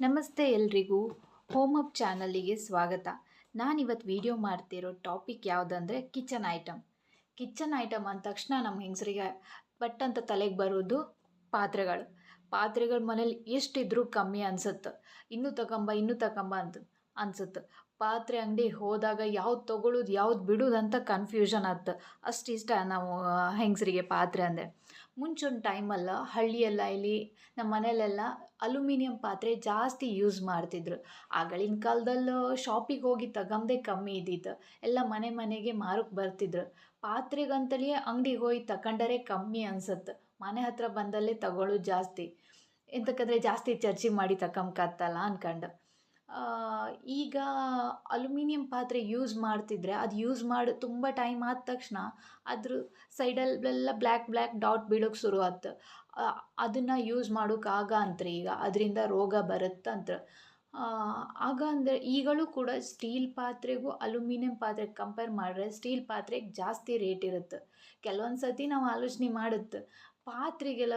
ನಮಸ್ತೆ ಎಲ್ರಿಗೂ home up ಚಾನಲಿಗೆ ಸ್ವಾಗತ. ನಾನಿವತ್ತು ವಿಡಿಯೋ ಮಾಡ್ತಿರೋ ಟಾಪಿಕ್ ಯಾವುದಂದರೆ ಕಿಚನ್ ಐಟಮ್ ಕಿಚನ್ ಐಟಮ್ ಅಂದ ತಕ್ಷಣ ನಮ್ಮ ಹೆಂಗಸರಿಗೆ ಪಟ್ ಅಂತ ತಲೆಗೆ ಬರೋದು ಪಾತ್ರೆಗಳು. ಪಾತ್ರೆಗಳ ಮನೇಲಿ ಎಷ್ಟಿದ್ರೂ ಕಮ್ಮಿ ಅನ್ಸುತ್ತೆ ಇನ್ನೂ ತಗೊಂಬ ಇನ್ನೂ ತಗೊಂಬ ಅಂತ ಅನ್ಸುತ್ತೆ ಪಾತ್ರೆ ಅಂಗಡಿ ಹೋದಾಗ ಯಾವ್ದು ತೊಗೊಳ್ಳೋದು ಯಾವ್ದು ಬಿಡೋದು ಅಂತ ಕನ್ಫ್ಯೂಷನ್ ಆಯ್ತು ಅಷ್ಟು ಇಷ್ಟ ನಾವು ಹೆಂಗಸರಿಗೆ ಪಾತ್ರೆ ಅಂದರೆ. ಮುಂಚೊಂದು ಟೈಮಲ್ಲ ಹಳ್ಳಿಯೆಲ್ಲ ಇಲ್ಲಿ ನಮ್ಮ ಮನೇಲೆಲ್ಲ ಅಲ್ಯೂಮಿನಿಯಂ ಪಾತ್ರೆ ಜಾಸ್ತಿ ಯೂಸ್ ಮಾಡ್ತಿದ್ರು. ಆಗಳಿನ ಕಾಲದಲ್ಲೂ ಶಾಪಿಗೆ ಹೋಗಿ ತಗೊಂಬದೇ ಕಮ್ಮಿ ಇದ್ದಿತ್ತು. ಎಲ್ಲ ಮನೆ ಮನೆಗೆ ಮಾರಕ್ಕೆ ಬರ್ತಿದ್ರು. ಪಾತ್ರೆಗಂತಲೇ ಅಂಗಡಿಗೆ ಹೋಗಿ ತಗೊಂಡರೆ ಕಮ್ಮಿ ಅನ್ಸುತ್ತೆ ಮನೆ ಹತ್ರ ಬಂದಲ್ಲೇ ತಗೊಳ್ಳೋದು ಜಾಸ್ತಿ. ಎಂತಕ್ಕಂದರೆ ಜಾಸ್ತಿ ಚರ್ಚೆ ಮಾಡಿ ತಗೊಂಬಕತ್ತಲ್ಲ ಅನ್ಕಂಡು. ಈಗ ಅಲ್ಯೂಮಿನಿಯಂ ಪಾತ್ರೆ ಯೂಸ್ ಮಾಡ್ತಿದ್ರೆ ಅದು ಯೂಸ್ ಮಾಡಿ, ತುಂಬ ಟೈಮ್ ಆದ ತಕ್ಷಣ ಅದ್ರ ಸೈಡಲ್ಲೆಲ್ಲ ಬ್ಲ್ಯಾಕ್ ಬ್ಲ್ಯಾಕ್ ಡಾಟ್ ಬೀಳೋಕೆ ಶುರು ಆಯ್ತು ಅದನ್ನು ಯೂಸ್ ಮಾಡೋಕ್ಕಾಗ ಅಂತ್ರಿ ಈಗ, ಅದರಿಂದ ರೋಗ ಬರುತ್ತಂತ ಆಗ ಅಂದರೆ ಈಗಲೂ ಕೂಡ ಸ್ಟೀಲ್ ಪಾತ್ರೆಗೂ ಅಲ್ಯೂಮಿನಿಯಂ ಪಾತ್ರೆಗೆ ಕಂಪೇರ್ ಮಾಡಿದ್ರೆ ಸ್ಟೀಲ್ ಪಾತ್ರೆಗೆ ಜಾಸ್ತಿ ರೇಟ್ ಇರುತ್ತೆ ಕೆಲವೊಂದು ಸತಿ ನಾವು ಆಲೋಚನೆ ಮಾಡುತ್ತೆ ಪಾತ್ರೆಗೆಲ್ಲ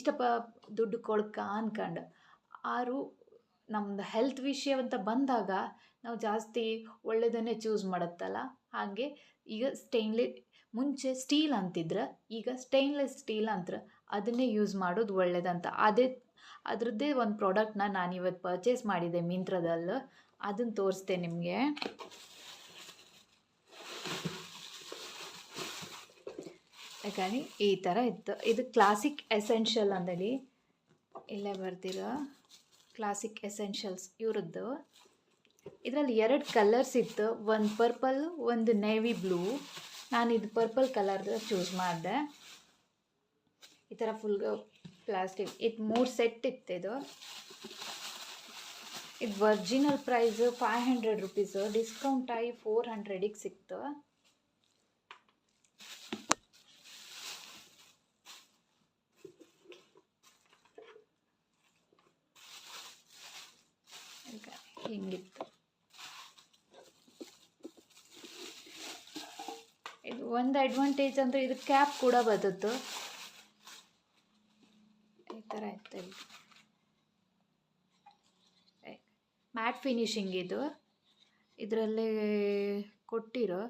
ಇಷ್ಟಪ್ಪ ದುಡ್ಡು ಕೊಡ್ಕ ಅನ್ಕಂಡು. ಆರು ನಮ್ದು ಹೆಲ್ತ್ ವಿಷಯ ಅಂತ ಬಂದಾಗ ನಾವು ಜಾಸ್ತಿ ಒಳ್ಳೆಯದನ್ನೇ ಚೂಸ್ ಮಾಡುತ್ತಲ್ಲ? ಹಾಗೆ ಈಗ ಸ್ಟೈನ್ಲೆ ಮುಂಚೆ ಸ್ಟೀಲ್ ಅಂತಿದ್ರೆ, ಈಗ ಸ್ಟೈನ್ಲೆಸ್ ಸ್ಟೀಲ್ ಅಂತ ಅದನ್ನೇ ಯೂಸ್ ಮಾಡೋದು ಒಳ್ಳೇದಂತ. ಅದೇ, ಅದರದ್ದೇ ಒಂದು ಪ್ರಾಡಕ್ಟ್ನ ನಾನು ಇವತ್ತು ಪರ್ಚೇಸ್ ಮಾಡಿದ್ದೆ ಮಿಂತ್ರದಲ್ಲಿ. ಅದನ್ನು ತೋರಿಸ್ದೆ ನಿಮಗೆ. ಯಾಕಂದ್ರೆ ಈ ಥರ ಇತ್ತು. ಇದು ಕ್ಲಾಸಿಕ್ ಎಸೆನ್ಷಿಯಲ್ ಅಂದೇಳಿ ಇಲ್ಲೇ ಬರ್ದಿರೋ ಕ್ಲಾಸಿಕ್ ಎಸೆನ್ಷಿಯಲ್ಸ್ ಇವರದ್ದು. ಇದರಲ್ಲಿ ಎರಡು ಕಲರ್ಸ್ ಇತ್ತು. ಒಂದು ಪರ್ಪಲ್ ಒಂದು ನೇವಿ ಬ್ಲೂ ನಾನು ಇದು ಪರ್ಪಲ್ ಕಲರ್ ಚೂಸ್ ಮಾಡಿದೆ. ಈ ಥರ ಫುಲ್ ಪ್ಲಾಸ್ಟಿಕ್ ಇದು ಮೂರು ಸೆಟ್ ಇತ್ತು ಇದು. ಇದು original price five hundred rupees discount ಆಗಿ ಫೋರ್ ಹಂಡ್ರೆಡಿಗೆ ಸಿಕ್ತು. ಹಿಂಗಿತ್ತು. ಇದು ಒಂದು ಅಡ್ವಾಂಟೇಜ್ ಅಂದರೆ ಇದು ಕ್ಯಾಪ್ ಕೂಡ ಬದತ್ತು ಈ ಥರ ಇತ್ತು ಮ್ಯಾಟ್ ಫಿನಿಶಿಂಗ್ ಇದು. ಇದರಲ್ಲಿ ಕೊಟ್ಟಿರೋ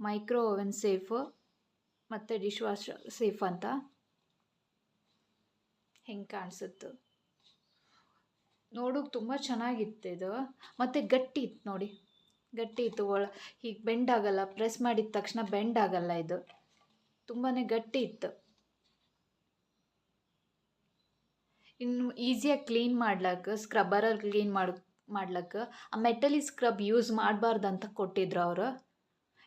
ಮೈಕ್ರೋ ಓವೆನ್ ಸೇಫು ಮತ್ತು ಡಿಶ್ ವಾಶ್ ಸೇಫ್ ಅಂತ ಹೆಂಗೆ ಕಾಣಿಸುತ್ತೆ. ನೋಡೋಕೆ ತುಂಬ ಚೆನ್ನಾಗಿತ್ತು ಇದು. ಮತ್ತು ಗಟ್ಟಿ ಇತ್ತು ನೋಡಿ. ಗಟ್ಟಿ ಇತ್ತು, ಒಳ ಹೀಗೆ ಬೆಂಡ್ ಆಗಲ್ಲ ಪ್ರೆಸ್ ಮಾಡಿದ ತಕ್ಷಣ ಬೆಂಡ್ ಆಗಲ್ಲ ಇದು. ತುಂಬಾ ಗಟ್ಟಿ ಇತ್ತು. ಇನ್ನು ಈಸಿಯಾಗಿ ಕ್ಲೀನ್ ಮಾಡ್ಲಕ್ಕೆ ಸ್ಕ್ರಬ್ಬರಲ್ಲಿ ಕ್ಲೀನ್ ಮಾಡ್ ಮಾಡ್ಲಕ್ಕೆ ಆ ಮೆಟಲಿ ಸ್ಕ್ರಬ್ ಯೂಸ್ ಮಾಡಬಾರ್ದು ಅಂತ ಕೊಟ್ಟಿದ್ರು ಅವರು.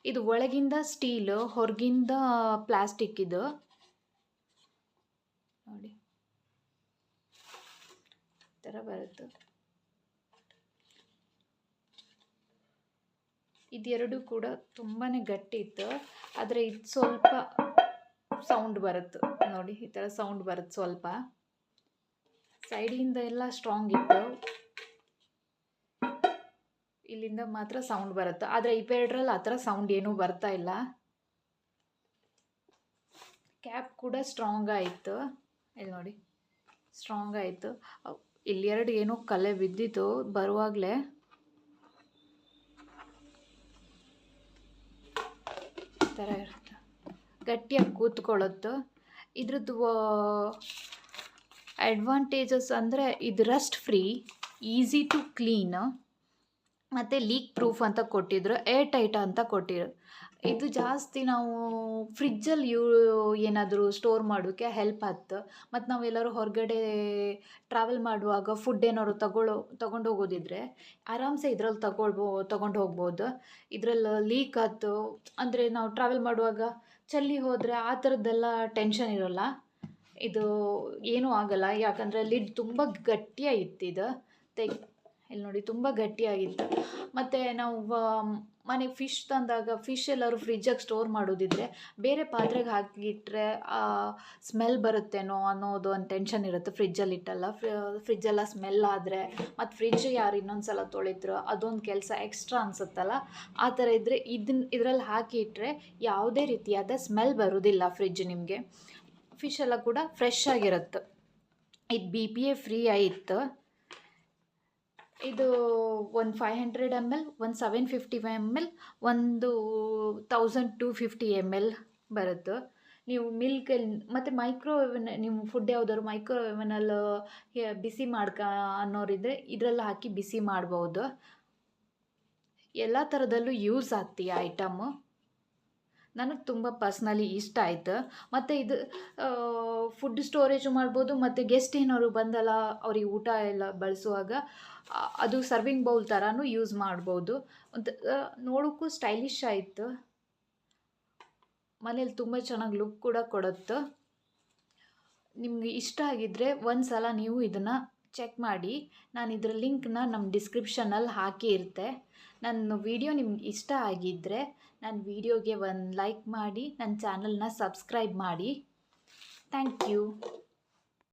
ಇದು ಒಳಗಿಂದ ಸ್ಟೀಲು ಹೊರಗಿಂದ ಪ್ಲಾಸ್ಟಿಕ್ ಇದು. ನೋಡಿ. ಥರ ಬರುತ್ತೆ. ಇದೆರಡು ಕೂಡ ತುಂಬಾ ಗಟ್ಟಿ ಇತ್ತು. ಆದರೆ ಇದು ಸ್ವಲ್ಪ ಸೌಂಡ್ ಬರುತ್ತೆ. ನೋಡಿ, ಈ ಥರ ಸೌಂಡ್ ಬರುತ್ತೆ ಸ್ವಲ್ಪ. ಸೈಡಿಂದ ಎಲ್ಲ ಸ್ಟ್ರಾಂಗ್ ಇತ್ತು. ಇಲ್ಲಿಂದ ಮಾತ್ರ ಸೌಂಡ್ ಬರುತ್ತೆ. ಆದರೆ ಇವೆರಡರಲ್ಲಿ ಆ ಥರ ಸೌಂಡ್ ಏನೂ ಬರ್ತಾ ಇಲ್ಲ. ಕ್ಯಾಪ್ ಕೂಡ ಸ್ಟ್ರಾಂಗ್ ಆಯಿತು. ಇಲ್ಲಿ ನೋಡಿ ಸ್ಟ್ರಾಂಗ್ ಆಯಿತು. ಇಲ್ಲಿ ಎರಡು ಏನೋ ಕಲೆ ಬಿದ್ದಿತ್ತು, ಬರುವಾಗಲೇ. ಥರ ಇರುತ್ತೆ. ಗಟ್ಟಿಯಾಗಿ ಕೂತ್ಕೊಳ್ಳುತ್ತೆ ಇದ್ರದ್ದು ಅಡ್ವಾಂಟೇಜಸ್ ಅಂದರೆ ಇದು rust free easy to clean ಮತ್ತು ಲೀಕ್ ಪ್ರೂಫ್ ಅಂತ ಕೊಟ್ಟಿದ್ರು ಏರ್ ಟೈಟ್ ಅಂತ ಕೊಟ್ಟಿದ್ರು. ಇದು ಜಾಸ್ತಿ ನಾವು ಫ್ರಿಜ್ಜಲ್ಲಿ ಯೂ ಏನಾದರೂ ಸ್ಟೋರ್ ಮಾಡೋಕ್ಕೆ ಹೆಲ್ಪ್ ಆಯ್ತು ಮತ್ತು ನಾವೆಲ್ಲರೂ ಹೊರಗಡೆ ಟ್ರಾವೆಲ್ ಮಾಡುವಾಗ ಫುಡ್ ಏನಾದ್ರು ತಗೊಳ್ಳೋ ತಗೊಂಡು ಹೋಗೋದಿದ್ರೆ ಆರಾಮ್ಸೆ ಇದ್ರಲ್ಲಿ ತಗೊಳ್ಬೋ ತಗೊಂಡು ಹೋಗ್ಬೋದು. ಇದ್ರಲ್ಲಿ ಲೀಕ್ ಆಯ್ತು ಅಂದರೆ ನಾವು ಟ್ರಾವೆಲ್ ಮಾಡುವಾಗ ಚಲ್ಲಿ ಹೋದರೆ ಆ ಥರದ್ದೆಲ್ಲ ಟೆನ್ಷನ್ ಇರೋಲ್ಲ. ಇದು ಏನೂ ಆಗಲ್ಲ. ಯಾಕಂದರೆ ಲಿಡ್ ತುಂಬ ಗಟ್ಟಿಯಾಗಿತ್ತು ಇದು ತೆಗ್ ಇಲ್ಲಿ ನೋಡಿ ತುಂಬ ಗಟ್ಟಿಯಾಗಿತ್ತು. ಮತ್ತು ನಾವು ಮನೆಗೆ ಫಿಶ್ ತಂದಾಗ ಫಿಶ್ ಎಲ್ಲರೂ ಫ್ರಿಜ್ಜಾಗಿ ಸ್ಟೋರ್ ಮಾಡೋದಿದ್ರೆ ಬೇರೆ ಪಾತ್ರೆಗೆ ಹಾಕಿಟ್ರೆ ಸ್ಮೆಲ್ ಬರುತ್ತೇನೋ ಅನ್ನೋದು ಒಂದು ಟೆನ್ಷನ್ ಇರುತ್ತೆ ಫ್ರಿಜ್ಜಲ್ಲಿ ಇಟ್ಟಲ್ಲ. ಫ್ರಿಜ್ಜೆಲ್ಲ ಸ್ಮೆಲ್ ಆದರೆ ಮತ್ತು ಫ್ರಿಜ್ ಯಾರು ಇನ್ನೊಂದು ಸಲ ತೊಳಿದ್ರು ಅದೊಂದು ಕೆಲಸ ಎಕ್ಸ್ಟ್ರಾ ಅನಿಸುತ್ತಲ್ಲ. ಆ ಥರ ಇದ್ದರೆ ಇದನ್ನ ಇದರಲ್ಲಿ ಹಾಕಿ ಇಟ್ಟರೆ ಯಾವುದೇ ರೀತಿಯಾದ ಸ್ಮೆಲ್ ಬರೋದಿಲ್ಲ ಫ್ರಿಜ್ ನಿಮಗೆ. ಫಿಶ್ ಎಲ್ಲ ಕೂಡ ಫ್ರೆಶ್ ಆಗಿರುತ್ತೆ. ಇದು ಬಿ ಪಿ ಎ ಫ್ರೀ ಆಯಿತು. ಇದು ಒಂದು ಫೈವ್ ಹಂಡ್ರೆಡ್ ಎಂ ಎಲ್ ಒಂದು ಸೆವೆನ್ ಫಿಫ್ಟಿ ಎಂ ಎಲ್ ಒಂದು thousand two fifty M L ಬರುತ್ತೆ. ನೀವು ಮಿಲ್ಕ್ ಮತ್ತು ಮೈಕ್ರೋವೆವನ್ ನಿಮ್ಮ ಫುಡ್ ಯಾವುದಾದ್ರು ಮೈಕ್ರೋವೇವ್ನಲ್ಲಿ ಬಿಸಿ ಮಾಡ್ಕ ಅನ್ನೋರಿದ್ದರೆ ಇದರಲ್ಲಿ ಹಾಕಿ ಬಿಸಿ ಮಾಡ್ಬೋದು. ಎಲ್ಲ ಥರದಲ್ಲೂ ಯೂಸ್ ಆಗ್ತೀಯ ಐಟಮು ನನಗೆ ತುಂಬ ಪರ್ಸ್ನಲಿ ಇಷ್ಟ ಆಯಿತು. ಮತ್ತು ಇದು ಫುಡ್ ಸ್ಟೋರೇಜು ಮಾಡ್ಬೋದು, ಮತ್ತು ಗೆಸ್ಟ್ ಏನಾದ್ರು ಬಂದಲ್ಲ, ಅವ್ರಿಗೆ ಊಟ ಎಲ್ಲ ಬಳಸುವಾಗ ಅದು ಸರ್ವಿಂಗ್ ಬೌಲ್ ಥರನೂ ಯೂಸ್ ಮಾಡ್ಬೋದು. ನೋಡೋಕ್ಕೂ ಸ್ಟೈಲಿಶ್ ಆಯಿತು. ಮನೇಲಿ ತುಂಬ ಚೆನ್ನಾಗಿ ಲುಕ್ ಕೂಡ ಕೊಡುತ್ತೆ. ನಿಮಗೆ ಇಷ್ಟ ಆಗಿದ್ದರೆ ಒಂದು ಸಲ ನೀವು ಇದನ್ನು ಚೆಕ್ ಮಾಡಿ. ನಾನು ಇದರ ಲಿಂಕ್ನ ನಮ್ಮ ಡಿಸ್ಕ್ರಿಪ್ಷನಲ್ಲಿ ಹಾಕಿ ಇರ್ತೆ ನನ್ನ ವಿಡಿಯೋ ನಿಮ್ಗೆ ಇಷ್ಟ ಆಗಿದ್ದರೆ ನನ್ನ ವಿಡಿಯೋಗೆ ಒಂದು ಲೈಕ್ ಮಾಡಿ ನನ್ನ ಚಾನಲ್ನ ಸಬ್ಸ್ಕ್ರೈಬ್ ಮಾಡಿ. Thank you